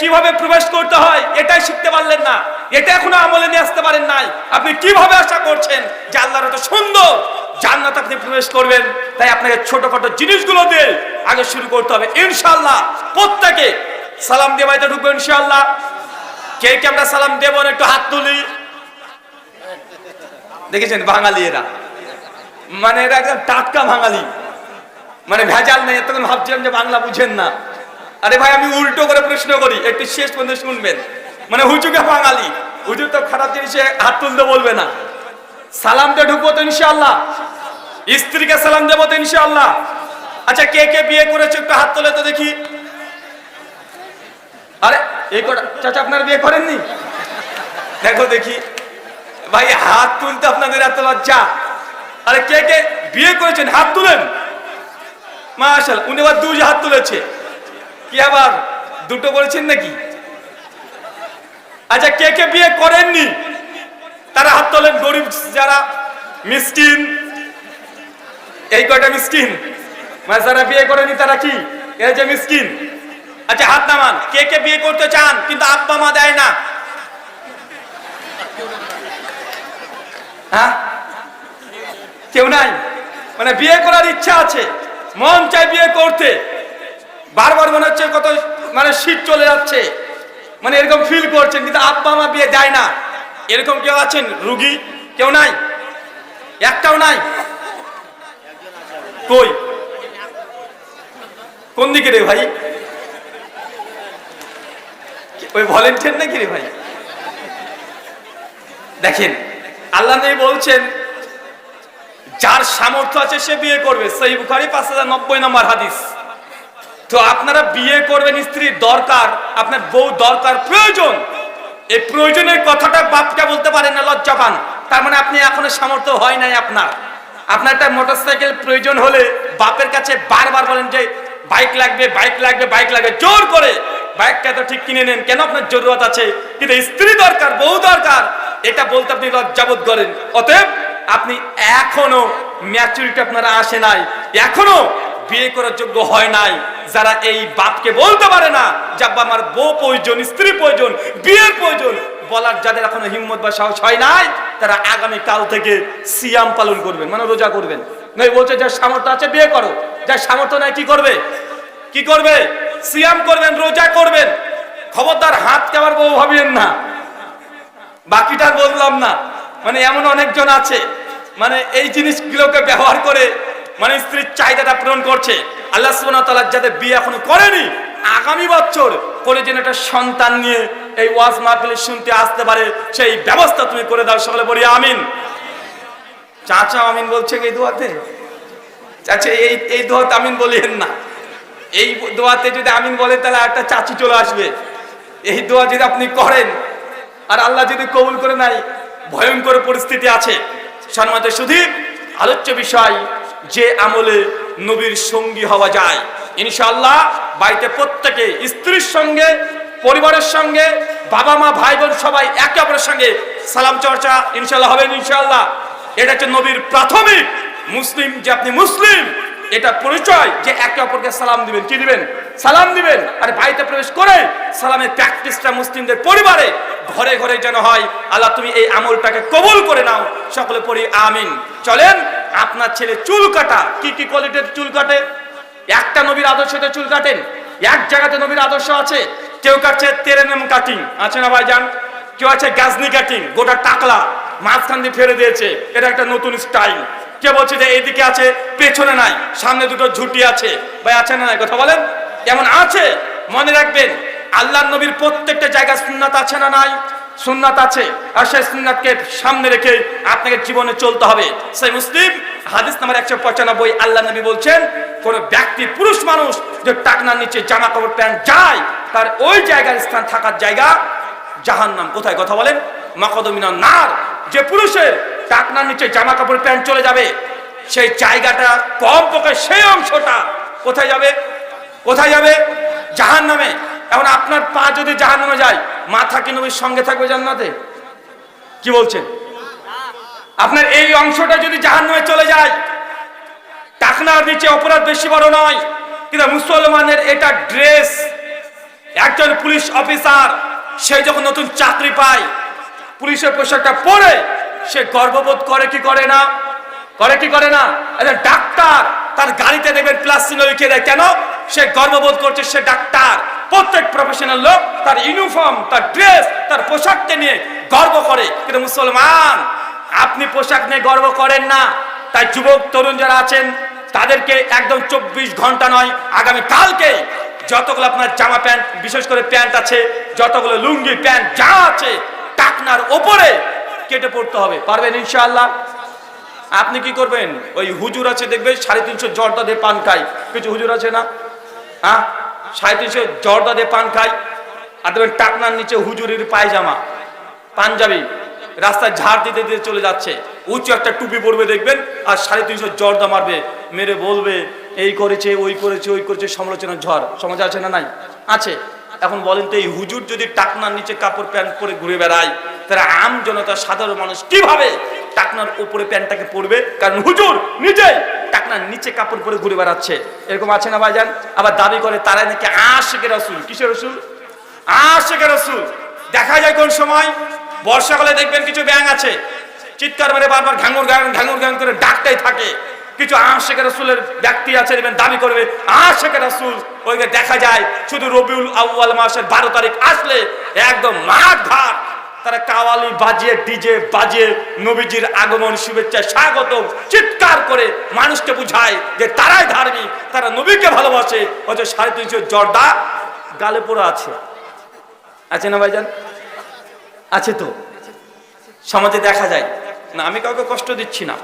কীভাবে প্রবেশ করতে হয়, এটাই শিখতে পারলেন না। এটা এখনও আমলে নিয়ে আসতে পারেন নাই। আপনি কীভাবে আশা করছেন যে আল্লাহর এত সুন্দর জান্নাত আপনি প্রবেশ করবেন? তাই আপনাকে ছোটখাটো জিনিসগুলো দিয়ে আগে শুরু করতে হবে। ইনশাআল্লাহ, প্রত্যেকে সালাম দিয়ে বাড়িতে ঢুকবো ইনশাল্লাহ কে কে আমরা সালাম দেবো একটু হাত তুলি। দেখেছেন বাঙালি এরা? মানে এরা একদম টাটকা বাঙালি। মানে ভেজাল নেই, এতক্ষণ ভাবছিলাম যে বাংলা বুঝেন না। আরে ভাই, আমি উল্টো করে প্রশ্ন করি, একটু শেষ পর্যন্ত শুনবেন। মানে হুজুকে বাঙালি? হুজুর তো খারাপ জিনিসে হাত তুলতে বলবে না। সালাম দিয়ে ঢুকবো তো ইনশাআল্লাহ। স্ত্রীকে সালাম দেবো তো ইনশাআল্লাহ। আচ্ছা কে কে বিয়ে করেছে একটু হাত তোলে তো দেখি। আরে, এই চাচা, আপনার বিয়ে করেননি? দেখো দেখি। ভাই, হাত তুলতে আপনাদের এত লজ্জা। আরে, কে কে বিয়ে করেছেন? হাত তুলেন। মাশাল উনি আবার দুই হাত তুলেছে। কি আবার? দুটো করেছেন নাকি? আচ্ছা কে কে বিয়ে করেননি? তারা হাত তোলেন গরিব যারা মিসকিন। এই কয়টা মিসকিন? মানে যারা বিয়ে করেনি তারা কি? এই যে মিসকিন। আচ্ছা হাত নামান। কে কে বিয়ে করতে চান, কিন্তু আব্বা মা দেয় না। হ্যাঁ? কেউ নাই? মানে বিয়ে করার ইচ্ছা আছে। মন চাই বিয়ে করতে। হচ্ছে কত মানে শীত চলে যাচ্ছে। মানে এরকম ফিল করছেন, কিন্তু আব্বা মা বিয়ে দেয় না। এরকম কেউ আছেন? রুগী? কেউ নাই? একটাও নাই? কই? কোন দিকে রে ভাই? ওই ভলেন্টিয়ার নাকি রে ভাই? দেখেন, আল্লাহ নেই বলছেন, যার সামর্থ্য আছে সে বিয়ে করবে। সেই বুখারি পাঁচ হাজার নব্বই নম্বর হাদিস। তো আপনারা বিয়ে করবেন, স্ত্রীর দরকার, আপনার বউ দরকার, প্রয়োজন। এই প্রয়োজনের কথাটা বাপটা বলতে পারেন না লজ্জা পান তার মানে আপনি এখনও সামর্থ্য হয় নাই আপনার। আপনার একটা মোটরসাইকেল প্রয়োজন হলে বাপের কাছে বারবার বলেন যে, বাইক লাগবে বাইক লাগবে বাইক লাগবে। জোর করে। বাইকটা তো ঠিক কিনে নেন। কেন আপনার জরুরত আছে? কিন্তু স্ত্রী দরকার, বউ দরকার। এটা বলতে আপনি লজ্জাবোধ করেন। অতএব আপনি এখনও ম্যাচুরিটি আপনারা আসে নাই। এখনও বিয়ে করার যোগ্য হয় নাই। যারা এই বাপকে বলতে পারে না যে আব্বা আমার বউ প্রয়োজন, স্ত্রী প্রয়োজন, বিয়ের প্রয়োজন, বলার যাদের এখনও হিম্মত বা সাহস হয় নাই, তারা আগামী কাল থেকে সিয়াম পালন করবেন মানে রোজা করবেন। নয় বলছে, যার সামর্থ্য আছে বিয়ে করো, যার সামর্থ্য নাই কি করবে? কি করবে? সিয়াম করবেন, রোজা করবেন। খবরদার হাত কেমন বউ ভাবিয়েন না। বাকিটা বললাম না। মানে এমন অনেকজন আছে মানে এই জিনিসগুলোকে ব্যবহার করে মানে স্ত্রীর চাহিদাটা পূরণ করছে। আল্লাহ তাআলা যাদের বিয়ে এখনও করেনি, আগামী বছর করে যেন একটা সন্তান নিয়ে এই ওয়াজ মাহফিলে শুনতে আসতে পারে, সেই ব্যবস্থা তুমি করে দাও, সকলে বলি আমিন। চাচা আমিন বলছে এই দোয়াতে? চাচা, এই এই দোয়াতে আমিন বলিয়েন না। এই দোয়াতে যদি আমিন বলেন, তাহলে একটা চাচি চলে আসবে। এই দোয়া যদি আপনি করেন, আর আল্লাহ যদি কবুল করে নাই ভয়ঙ্কর পরিস্থিতি আছে। সম্মানিত শুধু আলোচ্য বিষয়, যে আমলে নবীর সঙ্গী হওয়া যায়। ইনশাআল্লাহ বাড়িতে প্রত্যেকে স্ত্রীর সঙ্গে, পরিবারের সঙ্গে বাবা মা ভাই বোন সবাই একে অপরের সঙ্গে সালাম চর্চা ইনশাআল্লাহ হবে ইনশাআল্লাহ। এটা হচ্ছে নবীর প্রাথমিক মুসলিম যে আপনি মুসলিম, এটা পরিচয় যে একে অপরকে সালাম দিবেন। কি দিবেন? সালাম দিবেন। আর বাড়িতে প্রবেশ করে সালামের প্র্যাকটিসটা মুসলিমদের পরিবারে ঘরে ঘরে যেন হয়, আল্লাহ তুমি এই আমলটাকে কবুল করে নাও। সকলে পড়ি, আমিন। চলেন, আপনার ছেলে চুল কাটা। কি কি কোয়ালিটির চুল কাটে? একটা নবীর আদর্শতে চুল কাটেন। এক জায়গাতে নবীর আদর্শ আছে। কেউ কাটছে তেরেনেম কাটিং। আছে না ভাইজান? কেউ আছে গাজনি কাটিং, গোটা টাকলা। মাঝখান দিয়ে ফেলে দিয়েছে। এটা একটা নতুন স্টাইল। কে বলছে যে এইদিকে আছে, পেছনে নাই। সামনে দুটো ঝুটি আছে। ভাই, আছে না কথা বলেন? এমন আছে? মনে রাখবেন আল্লাহ নবীর প্রত্যেকটা জায়গায় সুন্নাত আছে না নাই? সুন্নাত আছে। আর সেই সুন্নাতকে সামনে রেখে আপনাকে জীবনে চলতে হবে। সেই মুসলিম, হাদিস নাম্বার একশো পঁচানব্বই, আল্লাহ নবী বলছেন, কোন ব্যক্তি, পুরুষ মানুষ যে টাকনার নিচে জামা কাপড় প্যান্ট যায়, তার ওই জায়গার স্থান থাকার জায়গা জাহান্নাম। কোথায় কথা বলেন? মাকদমিনা নার। যে পুরুষের টাকনার নিচে জামা কাপড় প্যান্ট চলে যাবে, সেই জায়গাটা কম পক্ষে সেই অংশটা কোথায় যাবে? কোথায় যাবে? জাহান নামে এখন আপনার পা যদি জাহান নামে যায়, মাথা কি নবীর সঙ্গে থাকবে জান্নাতে? কি বলছেন? আপনার এই অংশটা যদি জাহান নামে চলে যায়, টাকনার নিচে অপরাধ বেশি বড় নয়, কিন্তু মুসলমানের এটা ড্রেস, একজন পুলিশ অফিসার, সে যখন নতুন চাকরি পায়, পুলিশের পোশাকটা পরে, সে গর্ববোধ করে কি করে না? করে কি করে না? একজন ডাক্তার, তার গাড়িতে দেখবেন প্লাস চিহ্ন লিখে দেয়। কেন? সে গর্ববোধ করছে সে ডাক্তার। প্রত্যেক প্রফেশনাল লোক তার ইউনিফর্ম তার ড্রেস তার পোশাককে নিয়ে গর্ব করে। কিন্তু মুসলমান, আপনি পোশাক নিয়ে গর্ব করেন না। তাই যুবক, তরুণ যারা আছেন, তাদেরকে একদম চব্বিশ ঘণ্টা নয়, আগামী কালকে যতগুলো আপনার জামা প্যান্ট, বিশেষ করে প্যান্ট আছে, যতগুলো লুঙ্গি, প্যান্ট যা আছে, টাকনার ওপরে কেটে পড়তে হবে। পারবেন ইনশাআল্লাহ? আপনি কি করবেন? ওই হুজুর আছে, দেখবেন সাড়ে তিনশো জর্দা দিয়ে পান খাই কিছু হুজুর আছে না? হ্যাঁ? সাড়ে তিনশো জর্দা দিয়ে পান খাই। আর দেখবেন টাকনার নিচে হুজুরের পায়জামা। পাঞ্জাবি রাস্তায় ঝাড় দিতে দিতে চলে যাচ্ছে। উঁচু একটা টুপি পরবে দেখবেন, আর সাড়ে তিনশো জর্দা মারবে। মেরে বলবে, এই করেছে, ওই করেছে ওই করেছে, সমালোচনার ঝড়। সমাজ আছে না নাই? আছে। এখন বলেন তো, এই হুজুর যদি টাকনার নিচে কাপড় প্যান্ট পরে ঘুরে বেড়ায় তারা আম জনতা সাধারণ মানুষ কীভাবে টাকনার উপরে প্যান্টটাকে পরবে? কারণ হুজুর নিজেই টাকনার নিচে কাপড় পরে ঘুরে বেড়াচ্ছে। এরকম আছে না ভাইজান? আবার দাবি করে তারাই নাকি আশেকে রসুল। কিসের রসুল? আশেকে রসুল। দেখা যায় কোন সময়? বর্ষাকালে দেখবেন কিছু ব্যাং আছে। চিৎকার মেরে বারবার ঘাঙুর ঘ্যাং ঘাঙুর ঘ্যাং করে ডাকটাই থাকে। কিছু আশেকের রসুলের ব্যক্তি আছে, দেখবেন দাবি করবে আশেকের রসুল ওইকে দেখা যায়, শুধু রবিউল আউ্বাল মাসের বারো তারিখ আসলে একদম মাঠ ঘাট। তারা কাওয়ালি বাজিয়ে, ডিজে বাজিয়ে নবীজির আগমন শুভেচ্ছায় স্বাগত চিৎকার করে মানুষকে বুঝায় যে তারাই ধার্মিক, তারা নবীকে ভালোবাসে। অথচ সাড়ে তিনশো জর্দা গালে পড়ে আছে। আছে না ভাইজান? আছে তো। সমাজে দেখা যায়। না, আমি কাউকে কষ্ট দিচ্ছি না।